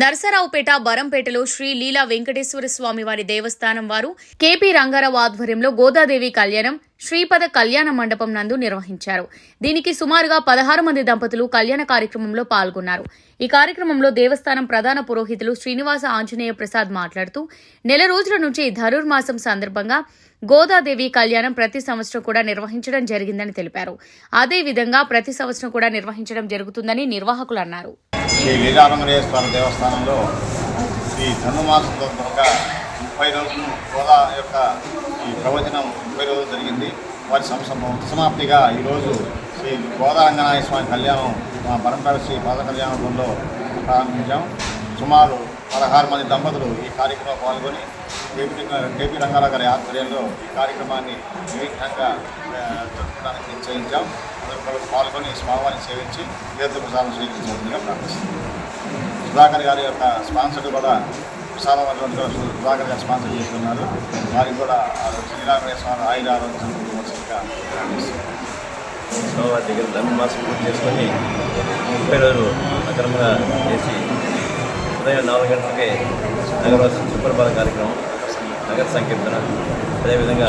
నరసరావుపేట బరంపేటలో శ్రీ లీలా వెంకటేశ్వర స్వామి వారి దేవస్థానం వారు కేపీ రంగారావు ఆధ్వర్యంలో గోదాదేవి కళ్యాణం శ్రీపద కళ్యాణ మండపం నందు నిర్వహించారు. దీనికి సుమారుగా పదహారు మంది దంపతులు కళ్యాణ కార్యక్రమంలో పాల్గొన్నారు. ఈ కార్యక్రమంలో దేవస్థానం ప్రధాన పురోహితులు శ్రీనివాస ఆంజనేయ ప్రసాద్ మాట్లాడుతూ నెల రోజుల నుంచి ధనుర్మాసం సందర్భంగా గోదాదేవి కళ్యాణం ప్రతి సంవత్సరం కూడా నిర్వహించడం జరిగిందని తెలిపారు. అదేవిధంగా ప్రతి సంవత్సరం కూడా నిర్వహించడం జరుగుతుందని నిర్వాహకులు అన్నారు. శ్రీ లీలారంగరేయ స్వామి దేవస్థానంలో శ్రీ ధనుమాసం సందర్భంగా ముప్పై రోజులు గోదా యొక్క ఈ ప్రవచనం ముప్పై రోజులు జరిగింది. వారి సమాప్తిగా ఈరోజు శ్రీ గోదారంగనాయ స్వామి కళ్యాణం మా పరంపర శ్రీ పాద కళ్యాణంలో ప్రారంభించాం. సుమారు పదహారు మంది దంపతులు ఈ కార్యక్రమంలో పాల్గొని కేపీ కేపీ రంగారావు గారి ఆధ్వర్యంలో ఈ కార్యక్రమాన్ని నిర్విఘ్నంగా జరుపుకోవడానికి నిశ్చయించాం. అందరూ పాల్గొని స్వామివారిని సేవించి తీర్థప్రసాదం స్వీకరించవలసిందిగా ప్రార్థిస్తున్నాం. సుధాకర్ గారి యొక్క స్పాన్సర్ కూడా ప్రసాదం అటువంటి సుధాకర్ గారు స్పాన్సర్ చేస్తున్నారు. వారికి కూడా ఆ శ్రీరామయ్య స్వామి ఆయుర ఆరోగ్యం ప్రార్థిస్తున్నాం సోమవారి దగ్గర ధనుర్మాసం పూర్తి చేసుకొని ముప్పై రోజులు అక్రమంగా చేసి ఉదయం నాలుగు గంటలకే నగర సుప్రభాత కార్యక్రమం నగర సంకీర్తన అదేవిధంగా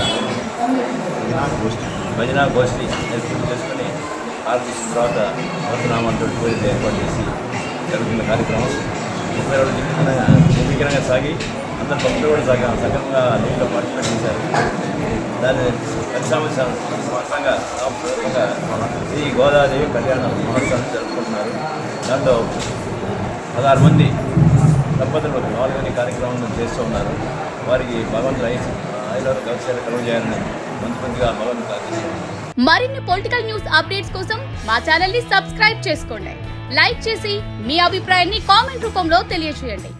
భజన గోష్ఠి ఏర్పాటు చేసుకొని ఆరతి తర్వాత భరతనామంతో పూజలు ఏర్పాటు చేసి జరుగుతున్న కార్యక్రమం. ముప్పై రోజులు నిర్విఘ్నంగా సాగి అందరు భక్తులు కూడా సాగా సక్రమంగా దీంట్లో పార్టిసిపేట్ చేశారు. దాని పరిశ్రమంగా ఈ గోదాదేవి కళ్యాణ మహోత్సవాన్ని జరుపుకుంటున్నారు. దాంట్లో పదహారు మంది దంపతులు పాల్గొని కార్యక్రమం చేస్తూ ఉన్నారు. వారికి భగవంతుడు ఐ ఐదవ కవిశాల కలుగు చేయాలని మంచి మంచిగా భగవంతుడు ప్రార్థిస్తున్నాను మరిన్ని పొలిటికల్ న్యూస్ అప్డేట్స్ కోసం మా ఛానల్ని సబ్స్క్రైబ్ చేసుకోండి. లైక్ చేసి మీ అభిప్రాయాన్ని కామెంట్ రూపంలో తెలియజేయండి